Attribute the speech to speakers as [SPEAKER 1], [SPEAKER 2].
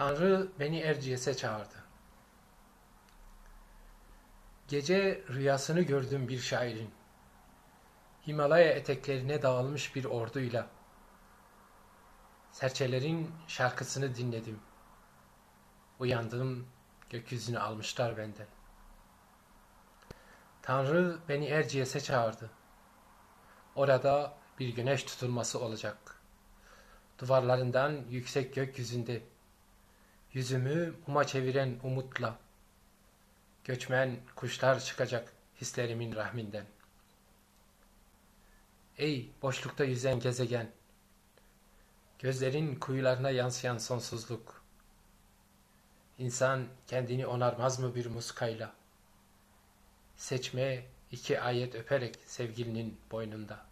[SPEAKER 1] Tanrı beni Erciyes'e çağırdı. Gece rüyasını gördüm bir şairin. Himalaya eteklerine dağılmış bir orduyla. Serçelerin şarkısını dinledim. Uyandım, gökyüzünü almışlar benden. Tanrı beni Erciyes'e çağırdı. Orada bir güneş tutulması olacak. Duvarlarından yüksek gökyüzünde Yüzümü muma çeviren umutla Göçmen kuşlar çıkacak hislerimin rahminden. Ey boşlukta yüzen gezegen Gözlerin kuyularına yansıyan sonsuzluk. İnsan kendini onarmaz mı bir muskayla? Seçme iki ayet öperek sevgilinin boynunda